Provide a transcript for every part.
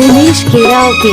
दिनेश केराव के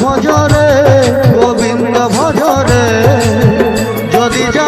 ভজরে গোবিন্দ ভজরে যদি যা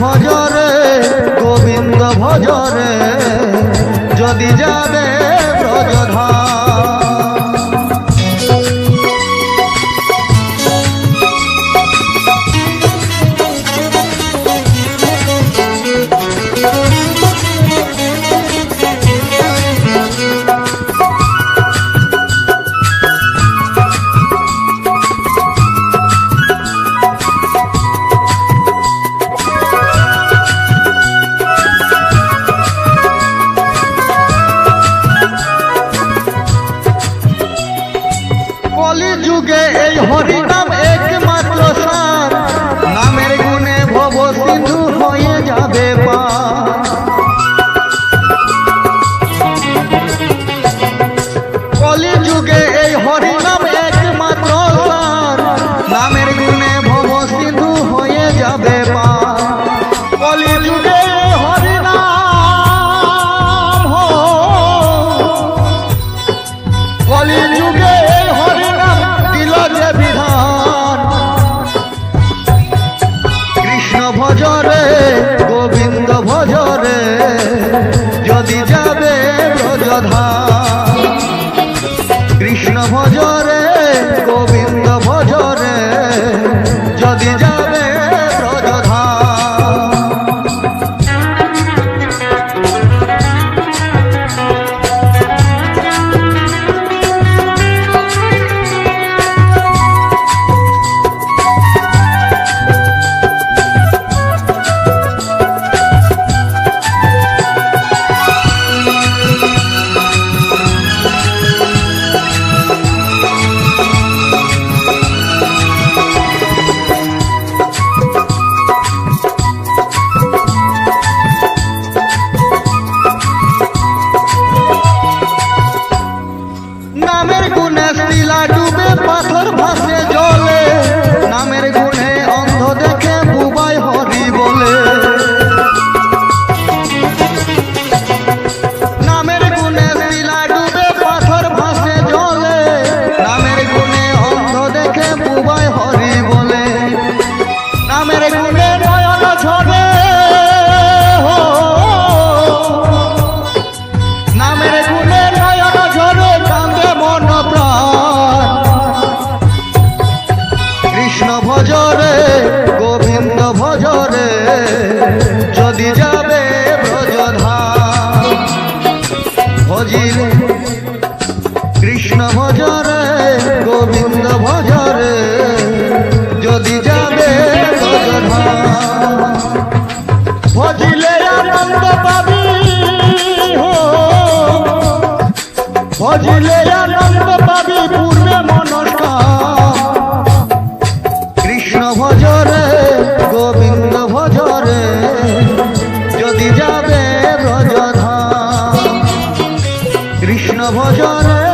ভজরে গোবিন্দ ভজরে। যদি যা কৃষ্ণ ভজনে